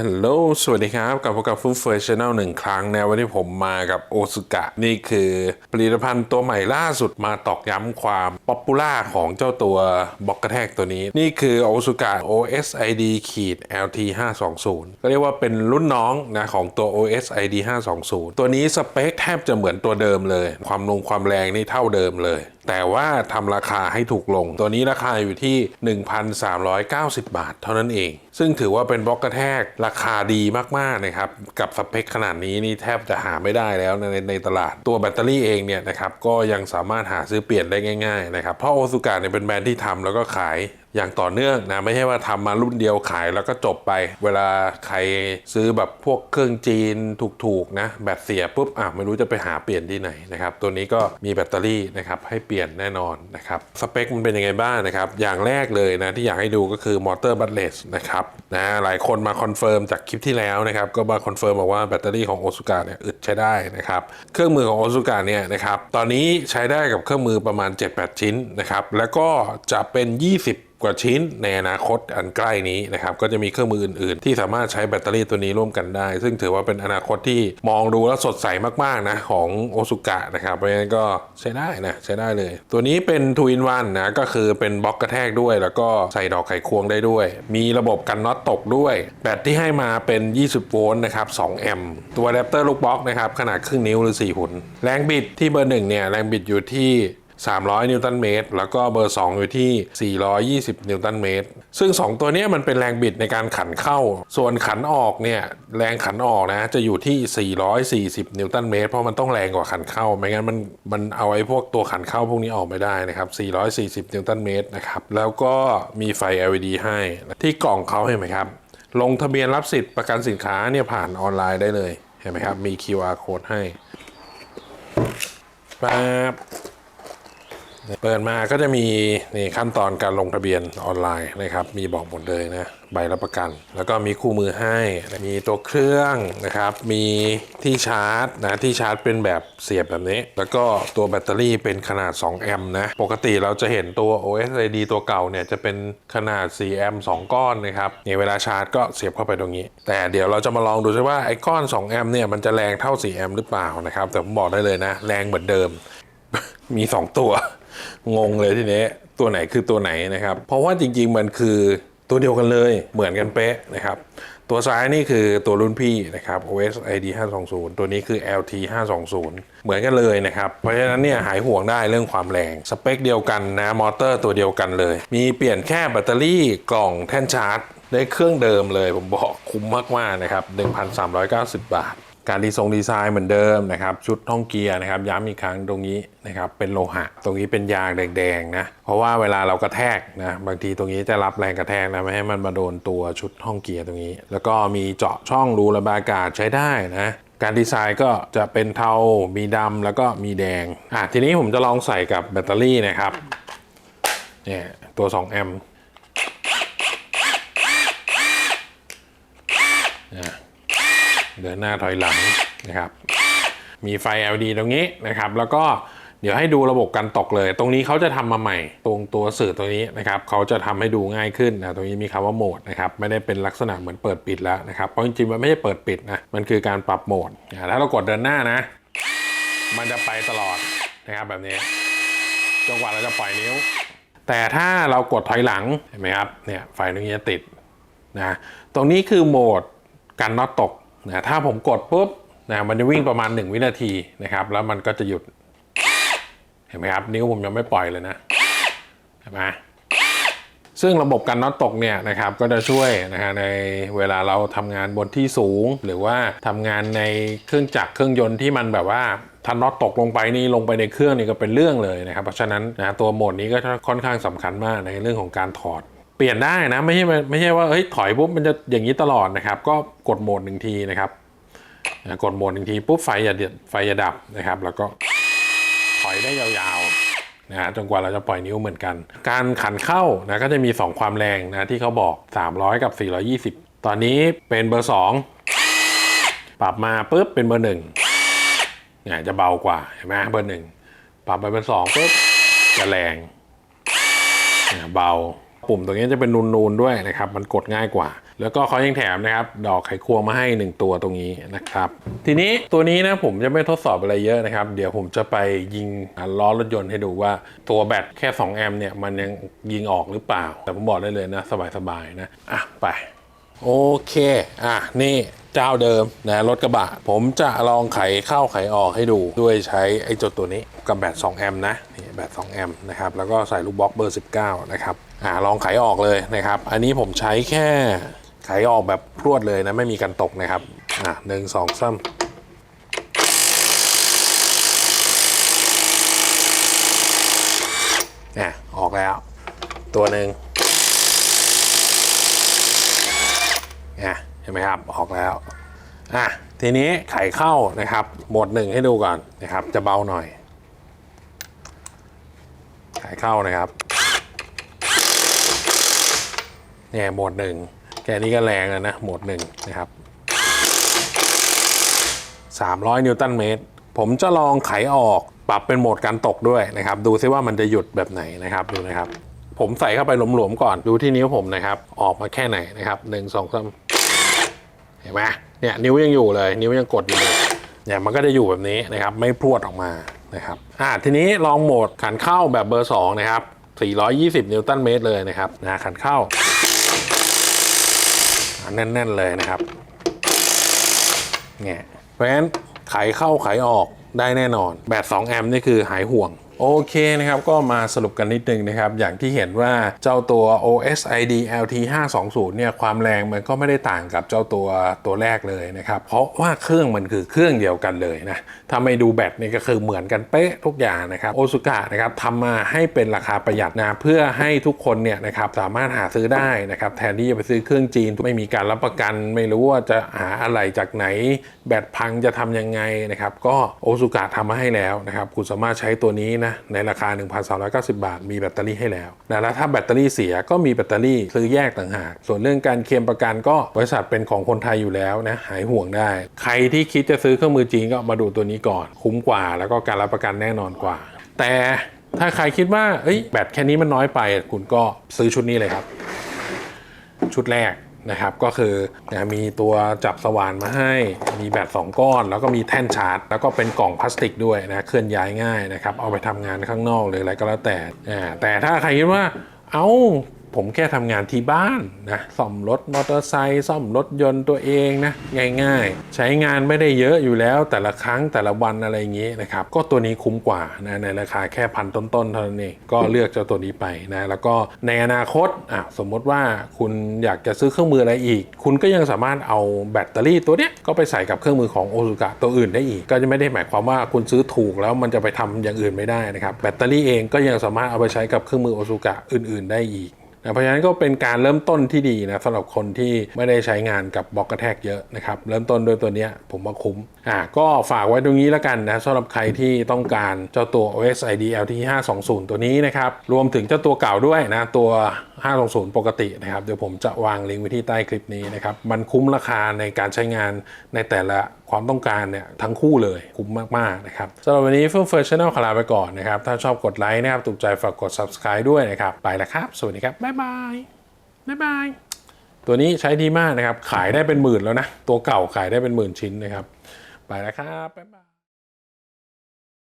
ฮัลโหล สวัสดีครับ กลับพบกับฟู้ดเฟอร์ชแนลหนึ่งครั้งนะวันนี้ผมมากับโอซุกะ นี่คือผลิตภัณฑ์ตัวใหม่ล่าสุดมาตอกย้ำความป๊อปปูล่าของเจ้าตัวบล็อกกระแทกตัวนี้ นี่คือโอซุกะ OSID ขีด LT 520ก็เรียกว่าเป็นรุ่นน้องนะของตัว OSID 520 ตัวนี้สเปคแทบจะเหมือนตัวเดิมเลย ความลงความแรงนี่เท่าเดิมเลย แต่ว่าทำราคาให้ถูกลง ตัวนี้ราคาอยู่ที่ 1,390 บาท เท่านั้นเอง ซึ่งถือว่าเป็นบล็อกกระแทกราคาดีมากๆนะครับ กับสเปคขนาดนี้นี่แทบจะหาไม่ได้แล้วในในในตลาด ตัวแบตเตอรี่เองเนี่ยนะครับก็ยังสามารถหาซื้อเปลี่ยนได้ง่ายๆนะครับ เพราะโอซูกะเนี่ยเป็นแบรนด์ที่ทำแล้วก็ขาย อย่างต่อเนื่องนะไม่ใช่ว่าทำมารุ่นเดียวขายแล้วก็จบไป เวลาใครซื้อแบบพวกเครื่องจีนถูกๆนะแบตเสียปุ๊บอะไม่รู้จะไปหาเปลี่ยนที่ไหนนะครับตัวนี้ก็มีแบตเตอรี่นะครับให้เปลี่ยนแน่นอนนะครับสเปคมันเป็นยังไงบ้างนะครับอย่างแรกเลยนะที่อยากให้ดูก็คือมอเตอร์บัตเลสนะครับนะหลายคนมาคอนเฟิร์มจากคลิปที่แล้วนะครับก็มาคอนเฟิร์มบอกว่าแบตเตอรี่ของโอซูกะเนี่ยอึดใช้ได้นะครับเครื่องมือของโอซูกะเนี่ยนะครับตอนนี้ใช้ได้กับเครื่องมือประมาณ 7-8 ชิ้นนะครับแล้วก็จะเป็น 20กว่าชิ้นในอนาคตอันใกล้นี้นะครับก็จะมีเครื่องมืออื่น ๆ ที่สามารถใช้แบตเตอรี่ตัวนี้ร่วมกันได้ ซึ่งถือว่าเป็นอนาคตที่มองดูแล้วสดใสมากๆนะของโอซุกะนะครับเพราะฉะนั้นก็ใช้ได้นะใช้ได้เลย ตัวนี้เป็นทูอินวันนะก็คือเป็นบล็อกกระแทกด้วย แล้วก็ใส่ดอกไขควงได้ด้วย มีระบบกันน็อตตกด้วย แบตที่ให้มาเป็น 20 โวลต์นะครับ 2 แอมป์ตัวอะแดปเตอร์ลูกบล็อกนะครับขนาดครึ่งนิ้วหรือ 4 หุ่น แรงบิดที่เบอร์หนึ่งเนี่ยแรงบิดอยู่ที่ 300 นิวตันเมตร แล้วก็เบอร์ 2 อยู่ที่ 420 นิวตันเมตร ซึ่ง 2 ตัวนี้มันเป็นแรงบิดในการขันเข้า ส่วนขันออกเนี่ยแรงขันออกนะจะอยู่ที่ 440 นิวตันเมตร เพราะมันต้องแรงกว่าขันเข้า ไม่งั้นมันมันเอาไอ้พวกตัวขันเข้าพวกนี้ออกไม่ได้นะครับ 440 นิวตันเมตรนะครับ แล้วก็มีไฟ LED ให้ที่กล่องเขาเห็นไหมครับ ลงทะเบียนรับสิทธิ์ประกันสินค้าเนี่ยผ่านออนไลน์ได้เลย เห็นไหมครับ มี QR code ให้ป๊บ เปิดมาก็จะมีนี่ขั้นตอนการลงทะเบียนออนไลน์นะครับ มีบอกหมดเลยนะใบรับประกัน แล้วก็มีคู่มือให้ มีตัวเครื่องนะครับ มีที่ชาร์จนะที่ชาร์จเป็นแบบเสียบแบบนี้ แล้วก็ตัวแบตเตอรี่เป็นขนาด 2 แอมป์นะ ปกติเราจะเห็นตัว OSID ตัวเก่าเนี่ยจะเป็นขนาด 4 แอมป์2ก้อนนะครับนี่เวลาชาร์จก็เสียบเข้าไปตรงนี้ แต่เดี๋ยวเราจะมาลองดูซิว่าไอ้ก้อน 2 แอมป์เนี่ยมันจะแรงเท่า 4 แอมป์หรือเปล่านะครับแต่ผมบอกได้เลยนะ แรงเหมือนเดิม มี 2 ตัว งงเลยทีนี้ตัวไหนคือตัวไหนนะครับ เพราะว่าจริง ๆ มันคือตัวเดียวกันเลยเหมือนกันเป๊ะนะครับ ตัวซ้ายนี่คือตัวรุ่นพี่นะครับ OSID 520 ตัวนี้คือ LT 520 เหมือนกันเลยนะครับ เพราะฉะนั้นเนี่ยหายห่วงได้เรื่องความแรง สเปคเดียวกันนะ มอเตอร์ตัวเดียวกันเลย มีเปลี่ยนแค่แบตเตอรี่กล่องแท่นชาร์จ ได้เครื่องเดิมเลยผมบอกคุ้มมากๆนะครับ 1,390 บาท การดีทรงดีไซน์เหมือนเดิมนะครับ ชุดห้องเกียร์นะครับ ย้ำอีกครั้งตรงนี้นะครับเป็นโลหะ ตรงนี้เป็นยางแดงๆนะเพราะว่าเวลาเรากระแทกนะบางทีตรงนี้จะรับแรงกระแทกนะไม่ให้มันมาโดนตัวชุดห้องเกียร์ตรงนี้ แล้วก็มีเจาะช่องรูระบายอากาศใช้ได้นะการดีไซน์ก็จะเป็นเทา มีดำแล้วก็มีแดงอะทีนี้ผมจะลองใส่กับแบตเตอรี่นะครับเนี่ยตัว 2 แอมป์นะ เดินหน้าถอยหลังนะครับ มีไฟ LED ตรงนี้นะครับ แล้วก็เดี๋ยวให้ดูระบบการตกเลย ตรงนี้เขาจะทำมาใหม่ ตรงตัวสื่อตัวนี้นะครับเขาจะทำให้ดูง่ายขึ้นนะตรงนี้มีคำว่าโหมดนะครับไม่ได้เป็นลักษณะเหมือนเปิดปิดแล้วนะครับเพราะจริงๆมันไม่ใช่เปิดปิดนะมันคือการปรับโหมดอ่าถ้าเรากดเดินหน้านะ มันจะไปตลอดนะครับแบบนี้จนกว่าเราจะปล่อยนิ้ว แต่ถ้าเรากดถอยหลังเห็นไหมครับเนี่ยไฟตรงนี้จะติดนะตรงนี้คือโหมดกันน็อตตก นะถ้าผมกดปุ๊บนะมันจะวิ่งประมาณ 1 วินาทีนะครับ แล้วมันก็จะหยุด เห็นไหมครับ นิ้วผมยังไม่ปล่อยเลยนะเห็นไหมซึ่งระบบกันน็อตตกเนี่ยนะครับก็จะช่วยนะฮะในเวลาเราทำงานบนที่สูง หรือว่าทำงานในเครื่องจักรเครื่องยนต์ที่มันแบบว่าถ้าน็อตตกลงไปนี่ลงไปในเครื่องนี่ก็เป็นเรื่องเลยนะครับ เพราะฉะนั้นนะตัวโหมดนี้ก็ค่อนข้างสำคัญมากในเรื่องของการถอด เปลี่ยนได้นะไม่ใช่ไม่ใช่ว่าเฮ้ยถอยปุ๊บมันจะอย่างนี้ตลอดนะครับ ก็กดโหมดหนึ่งทีนะครับกดโหมดหนึ่งทีปุ๊บไฟอย่าเดือดไฟอย่าดับนะครับ แล้วก็ถอยได้ยาวๆนะฮะจนกว่าเราจะปล่อยนิ้วเหมือนกัน การขันเข้านะก็จะมี 2 ความแรงนะที่เขาบอก 300 กับ 420 ตอนนี้เป็นเบอร์ 2 ปรับมาปุ๊บเป็นเบอร์หนึ่งเนี่ยจะเบากว่าเห็นไหมเบอร์หนึ่งปรับไปเป็นสองปุ๊บจะแรงเนี่ยเบา ปุ่มตรงนี้จะเป็นนูนๆด้วยนะครับ มันกดง่ายกว่า แล้วก็เขายังแถมนะครับ ดอกไขควงมาให้ 1 ตัวตรงนี้นะครับ ทีนี้ตัวนี้นะผมจะไม่ทดสอบอะไรเยอะนะครับ เดี๋ยวผมจะไปยิงล้อรถยนต์ให้ดูว่าตัวแบตแค่ 2 แอมป์เนี่ยมันยังยิงออกหรือเปล่า แต่ผมบอกได้เลยนะ สบายๆนะ อะไป โอเค อะนี่ เจ้าเดิมนะรถกระบะ ผมจะลองไขเข้าไขออกให้ดูด้วยใช้ไอ้เจดตัวนี้กับแบต2แอมป์นะนี่แบต2แอมป์นะครับแล้วก็ใส่ลูกบล็อกเบอร์ 19 นะครับอ่าลองไขออกเลยนะครับ อันนี้ผมใช้แค่ไขออกแบบพรวดเลยนะ ไม่มีการตกนะครับอะหนึ่งสองสามเนี่ยออกแล้ว ตัวหนึ่งอะ ห็นไหมครับ ออกแล้วอะทีนี้ไขเข้านะครับโหมดหนึ่งให้ดูก่อนนะครับ จะเบาหน่อย ไขเข้านะครับเนี่ยโหมดหนึ่งแค่นี้ก็แรงแล้วนะโหมดหนึ่งนะครับ 300 นิวตันเมตร ผมจะลองไขออกปรับเป็นโหมดการตกด้วยนะครับ ดูซิว่ามันจะหยุดแบบไหนนะครับดูนะครับ ผมใส่เข้าไปหลวมๆก่อนดูที่นิ้วผมนะครับ ออกมาแค่ไหนนะครับหนึ่งสองสาม เห็นไหมเนี่ยนิ้วยังอยู่เลย นิ้วยังกดอยู่เนี่ยมันก็จะอยู่แบบนี้นะครับไม่พรวดออกมานะครับอ่าทีนี้ลองโหมดขันเข้าแบบเบอร์2นะครับ420 นิวตันเมตรเลยนะครับนะขันเข้าอ่าแน่นๆเลยนะครับเนี่ยเพราะฉะนั้นไขเข้าไขออกได้แน่นอน แบต2แอมป์นี่คือหายห่วง โอเคนะครับก็มาสรุปกันนิดนึงนะครับ อย่างที่เห็นว่าเจ้าตัว OSID LT 520เนี่ยความแรงมันก็ไม่ได้ต่างกับเจ้าตัวตัวแรกเลยนะครับ เพราะว่าเครื่องมันคือเครื่องเดียวกันเลยนะถ้าไม่ดูแบตนี่ก็คือเหมือนกันเป๊ะทุกอย่างนะครับโอซุกะนะครับทำมาให้เป็นราคาประหยัดนะเพื่อให้ทุกคนเนี่ยนะครับสามารถหาซื้อได้นะครับแทนที่จะไปซื้อเครื่องจีนไม่มีการรับประกัน ไม่รู้ว่าจะหาอะไรจากไหน แบตพังจะทำยังไงนะครับก็โอซุกะทำมาให้แล้วนะครับคุณสามารถใช้ตัวนี้นะในราคา 1,390 บาท มีแบตเตอรี่ให้แล้วนะแล้วถ้าแบตเตอรี่เสียก็มีแบตเตอรี่ซื้อแยกต่างหาก ส่วนเรื่องการเคลมประกันก็บริษัทเป็นของคนไทยอยู่แล้วนะหายห่วงได้ ใครที่คิดจะซื้อเครื่องมือจีนก็มาดูตัวนี้ก่อน คุ้มกว่า แล้วก็การรับประกันแน่นอนกว่า แต่ถ้าใครคิดว่าเอ้ยแบตแค่นี้มันน้อยไป คุณก็ซื้อชุดนี้เลยครับ ชุดแรก นะครับก็คือนะมีตัวจับสว่านมาให้ มีแบต2ก้อน แล้วก็มีแท่นชาร์จ แล้วก็เป็นกล่องพลาสติกด้วยนะเคลื่อนย้ายง่ายนะครับเอาไปทำงานข้างนอกหรืออะไรก็แล้วแต่แต่ถ้าใครคิดว่าเอ้า ผมแค่ทำงานที่บ้านนะซ่อมรถมอเตอร์ไซค์ซ่อมรถยนต์ตัวเองนะง่ายๆ ใช้งานไม่ได้เยอะอยู่แล้วแต่ละครั้งแต่ละวันอะไรอย่างนี้นะครับก็ตัวนี้คุ้มกว่านะในราคาแค่พันต้นๆเท่านั้นเองก็เลือกเจ้าตัวนี้ไปนะแล้วก็ในอนาคตอะสมมติว่าคุณอยากจะซื้อเครื่องมืออะไรอีก คุณก็ยังสามารถเอาแบตเตอรี่ตัวเนี้ยก็ไปใส่กับเครื่องมือของโอซุกะตัวอื่นได้อีก ก็จะไม่ได้หมายความว่าคุณซื้อถูกแล้วมันจะไปทำอย่างอื่นไม่ได้นะครับแบตเตอรี่เองก็ยังสามารถเอาไปใช้กับเครื่องมือโอซุกะอื่น ๆ ได้อีก นะเพราะฉะนั้นก็เป็นการเริ่มต้นที่ดีนะสำหรับคนที่ไม่ได้ใช้งานกับบล็อกกระแทกเยอะนะครับเริ่มต้นด้วยตัวนี้ผมว่าคุ้มอ่าก็ฝากไว้ตรงนี้แล้วกันนะสำหรับใครที่ต้องการเจ้าตัว OSID LT 520ตัวนี้นะครับรวมถึงเจ้าตัวเก่าด้วยนะตัว 520 ปกตินะครับเดี๋ยวผมจะวางลิงก์ไว้ที่ใต้คลิปนี้นะครับมันคุ้มราคาในการใช้งานในแต่ละความต้องการเนี่ยทั้งคู่เลยคุ้มมากๆนะครับสำหรับวันนี้เฟิร์มเฟิร์ชแนลขอลาไปก่อนนะครับ ถ้าชอบกดไลค์นะครับถูกใจฝากกด subscribe ด้วยนะครับ ไปแล้วครับ สวัสดีครับ บ๊ายบาย บ๊ายบาย ตัวนี้ใช้ดีมากนะครับ ขายได้เป็นหมื่นแล้วนะ ตัวเก่าขายได้เป็นหมื่นชิ้นนะครับ ไปแล้วครับ บ๊ายบาย